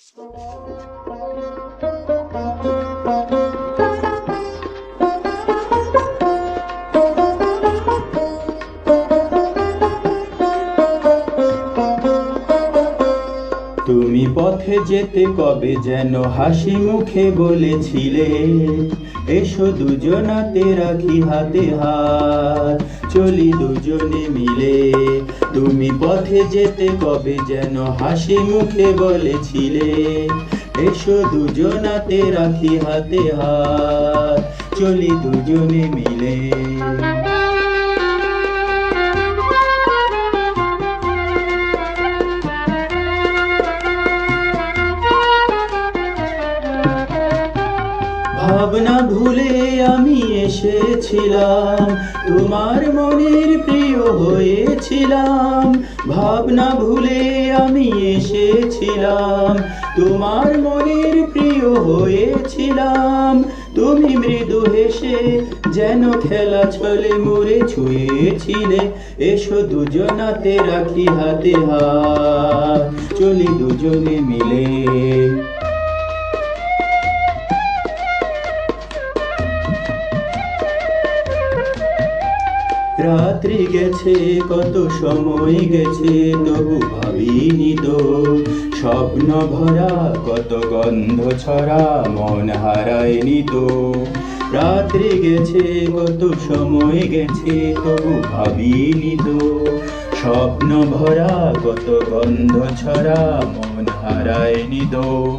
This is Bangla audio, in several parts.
Thank you. তুমি পথে যেতে কবে যেন হাসি মুখে বলেছিলে? এসো দুজনাতে রাখি হাতে হাত, চলি দুজনে মিলে। তুমি পথে যেতে কবে যেন হাসি মুখে বলেছিলে? এসো দুজনাতে রাখি হাতে হাত, চলি দুজনে মিলে। ভাবনা ভুলে আমি এসেছিলাম। তোমার মনের প্রিয় হয়েছিলাম। ভাবনা ভুলে আমি এসেছিলাম। তোমার মনের প্রিয় হয়েছিলাম। তুমি মৃদু হেসে যেন খেলা ছলে মুড়ে ছুঁয়েছিলে। এসো দুজনাতে রাখি হাতে হাত। চলি দুজনে মিলে। রাত্রি গেছে, কত সময় গেছে, তবু ভাবিনি তো। স্বপ্ন ভরা, কত গন্ধ ছড়া, মন হারায়নি তো। রাত্রি গেছে, কত সময় গেছে, তবু ভাবিনি তো। স্বপ্ন ভরা, কত গন্ধ ছড়া, মন হারায়নি তো।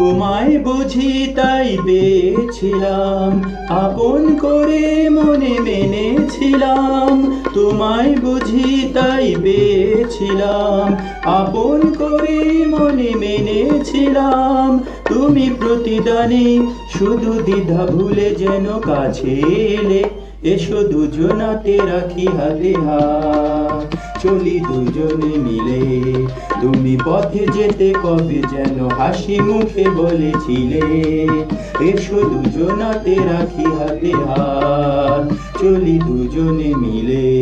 তোমায় বুঝি তাই পেয়েছিলাম, আপন করে মনে মেনেছিলাম। তোমায় বুঝি তাই পেয়েছিলাম, আপন করে মনে মেনেছিলাম। তুমি প্রতিদানে শুধু দ্বিধা ভুলে যেন কাছে এলে। এসো দুজনাতে রাখি হাতে হাত। চলি দুজনে মিলে, তুমি পথে যেতে কবে যেন হাসি মুখে বলেছিলে। এসো দুজনাতে রাখি হাতে হাত, চলি দুজনে মিলে